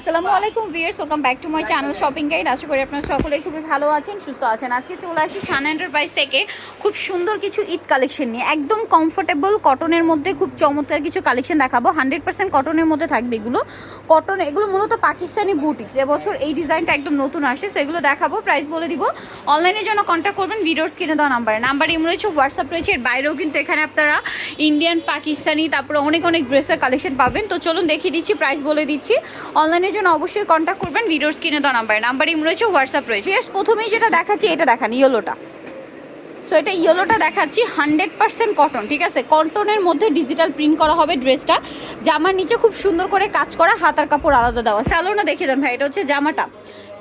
আসসালামু আলাইকুম viewers welcome back to my channel shopping guide আশা করি আপনারা সকলেই খুবই ভালো আছেন সুস্থ আছেন। আজকে চলে আসি সান এন্টারপ্রাইজ থেকে খুব সুন্দর কিছু ঈদ কালেকশন নিয়ে। একদম কমফোর্টেবল কটনের মধ্যে খুব চমৎকার কিছু কালেকশন দেখাবো। হান্ড্রেড পার্সেন্ট কটনের মধ্যে থাকবে এগুলো। কটন এগুলো মূলত পাকিস্তানি বুটিক্স এবছর এই ডিজাইনটা একদম নতুন আসে তো এগুলো দেখাবো প্রাইস বলে দিব। অনলাইনের জন্য কন্ট্যাক্ট করবেন ভিডিওস কিনে দেওয়া নাম্বারে নাম্বার ইম রয়েছে হোয়াটসঅ্যাপ রয়েছে এর বাইরেও কিন্তু এখানে আপনারা ইন্ডিয়ান পাকিস্তানি তারপরে অনেক অনেক ড্রেসের কালেকশন পাবেন। তো চলুন দেখিয়ে দিচ্ছি প্রাইস বলে দিচ্ছি। অনলাইনের জন্য অবশ্যই কন্ট্যাক্ট করবেন ভিডিওর স্ক্রিনে দেওয়া নাম্বার নাম্বার ইম রয়েছে হোয়াটসঅ্যাপ রয়েছে। প্রথমেই যেটা দেখাচ্ছি, এটা দেখান ইয়েলোটা সো এটা ইয়েলোটা দেখাচ্ছি হান্ড্রেড পার্সেন্ট কটন ঠিক আছে? কটনের মধ্যে ডিজিটাল প্রিন্ট করা হবে ড্রেসটা জামার নিচে খুব সুন্দর করে কাজ করা, হাতার কাপড় আলাদা দেওয়া। স্যালোনে দেখিয়ে দেন ভাই, এটা হচ্ছে জামাটা।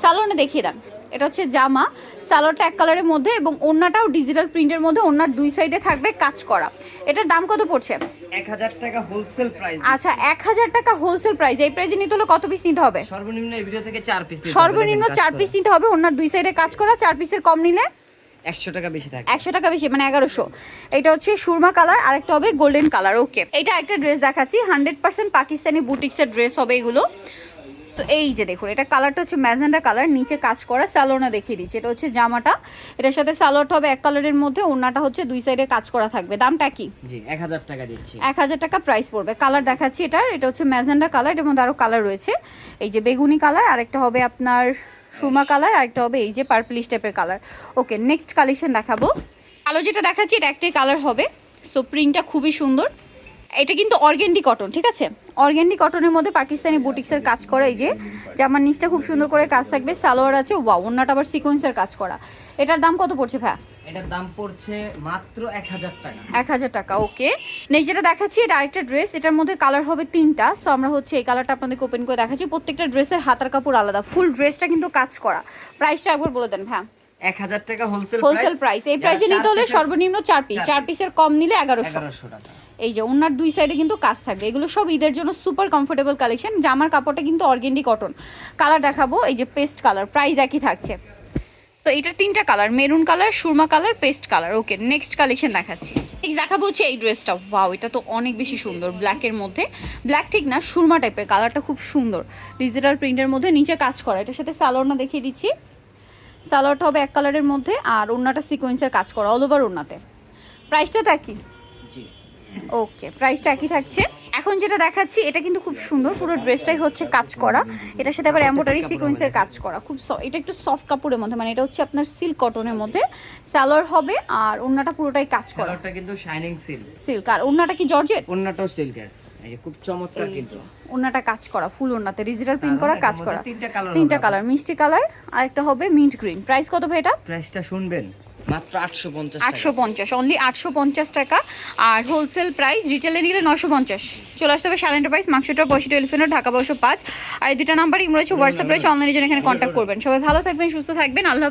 স্যালোনে দেখিয়ে দেন। এটা হচ্ছে জামা সালোয়ারটা এক কালারের মধ্যে এবং ওড়নাটাও ডিজিটাল প্রিন্টের মধ্যে ওড়নার দুই সাইডে থাকবে কাজ করা। এটার দাম কত পড়ছে? এক হাজার টাকা হোলসেল প্রাইস আচ্ছা এক হাজার টাকা হোলসেল প্রাইস এই নিতে হলে কত পিস নিতে হবে? সর্বনিম্ন এই ভিডিও থেকে চার পিস সর্বনিম্ন চার পিস নিতে হবে ওনার দুই সাইডে কাজ করা চার পিসের কম নিলে? একশো টাকা বেশি থাকে। একশো টাকা বেশি মানে এগারোশো। এটা হচ্ছে সুরমা কালার আরেকটা হবে গোল্ডেন কালার ওকে এটা একটা ড্রেস দেখাচ্ছি হান্ড্রেড পার্সেন্ট পাকিস্তানি বুটিক্সের ড্রেস হবে এগুলো। তো এই যে দেখুন এটা কালারটা হচ্ছে ম্যাজেন্ডা কালার নিচে কাজ করা সালোনা দেখিয়ে দিচ্ছি। এটা হচ্ছে জামাটা এটার সাথে সালোয়ারটা হবে এক কালারের মধ্যে ওড়নাটা হচ্ছে দুই সাইডে কাজ করা থাকবে। দামটা কি? জি এক হাজার টাকা দিচ্ছি। এক হাজার টাকা প্রাইস পড়বে। কালার দেখাচ্ছি এটার এটা হচ্ছে ম্যাজেন্ডা কালার এটার মধ্যে আরও কালার রয়েছে। এই যে বেগুনি কালার আরেকটা হবে আপনার সুমা কালার আরেকটা হবে এই যে পার্পলিশ টাইপের কালার ওকে নেক্সট কালেকশন দেখাবো। আলো যেটা দেখাচ্ছি এটা একটাই কালার হবে। সো প্রিন্টটা খুবই সুন্দর। এটা কিন্তু অর্গেন্ডি কটন ঠিক আছে? অর্গেন্ডি কটনের মধ্যে পাকিস্তানি বুটিক্সের কাজ করা এই যে জামার নিচটা খুব সুন্দর করে কাজ থাকবে সালোয়ার আছে বা অন্যটা আবার সিকোয়েন্সের কাজ করা। এটার দাম কত পড়ছে ভ্যা এটার দাম পড়ছে মাত্র এক হাজার টাকা। এক হাজার টাকা ওকে। নেই যেটা দেখাচ্ছি এটা আরেকটা ড্রেস এটার মধ্যে কালার হবে তিনটা। সো আমরা হচ্ছে এই কালারটা আপনাদেরকে ওপেন করে দেখাচ্ছি। প্রত্যেকটা ড্রেসের হাতার কাপড় আলাদা ফুল ড্রেসটা কিন্তু কাজ করা। প্রাইসটা একবার বলে দেন ভ্যা 1000 টাকা হোলসেল হোলসেল প্রাইস এই প্রাইসে নিতে হলে সর্বনিম্ন চার পিস চার পিসের কম নিলে এগারোশো। টাকা। এই যে ওনার দুই সাইডে কিন্তু কাজ থাকবে। এগুলো সব ঈদের জন্য সুপার কমফোর্টেবল কালেকশন জামার কাপড়টা কিন্তু অর্গেন্ডি কটন কালার দেখাবো এই যে পেস্ট কালার প্রাইস একই থাকছে। তো এটা তিনটা colour maroon colour Surma colour paste colour okay next collection দেখাচ্ছি। ঠিক দেখাবো হচ্ছে এই ড্রেসটা ভাও এটা তো অনেক বেশি সুন্দর ব্ল্যাকের মধ্যে। ব্ল্যাক ঠিক না সুরমা টাইপের কালারটা খুব সুন্দর। ডিজিটাল প্রিন্টের মধ্যে নিচে কাজ করা। এটার সাথে সালোনা দেখিয়ে দিচ্ছি। সালোয়ারটা হবে এক কালারের মধ্যে আর ওড়নাটা সিকোয়েন্সের কাজ করা অল ওভার ওড়নাতে। প্রাইসটা তো একই? ওকে প্রাইসটা একই থাকছে। এখন যেটা দেখাচ্ছি এটা কিন্তু খুব সুন্দর পুরো ড্রেসটাই হচ্ছে কাজ করা। এটার সাথে আবার এম্ব্রয়ডারি সিকোয়েন্সের কাজ করা। খুব এটা একটু সফট কাপড়ের মধ্যে মানে এটা হচ্ছে আপনার সিল্ক কটনের মধ্যে। সালোয়ার হবে আর ওড়নাটা পুরোটাই কাজ করা। কিন্তু শাইনিং সিল্ক সিল্ক আর ওড়নাটা কি জর্জেট? অন্যটাও সিল্কের এই যে খুব চমৎকার কিন্তু ওড়নাটা কাজ করা ফুল ওড়নাতে। ডিজিটাল প্রিন্ট করা কাজ করা। তিনটা কালার তিনটা কালার মিষ্টি কালার আর একটা হবে মিন্ট গ্রিন প্রাইস কত ভাই এটা? প্রাইসটা শুনবেন মাত্র আটশো পঞ্চাশ আটশো পঞ্চাশ অনলি আটশো পঞ্চাশ টাকা। আর হোলসেল প্রাইস রিটেলে নিলে নশো পঞ্চাশ। চলে আসতে হবে সাড়ে প্রাইস মাংসটা পঁয়ষট্টি টেলিফোনের ঢাকা বয়স পাঁচ। আর এই দুটা নাম্বার রয়েছে হোয়াটসঅ্যাপ রয়েছে অনলাইনের জন্য এখানে কন্ট্যাক্ট করবেন। সবাই ভালো থাকবেন সুস্থ থাকবেন। আল্লাহ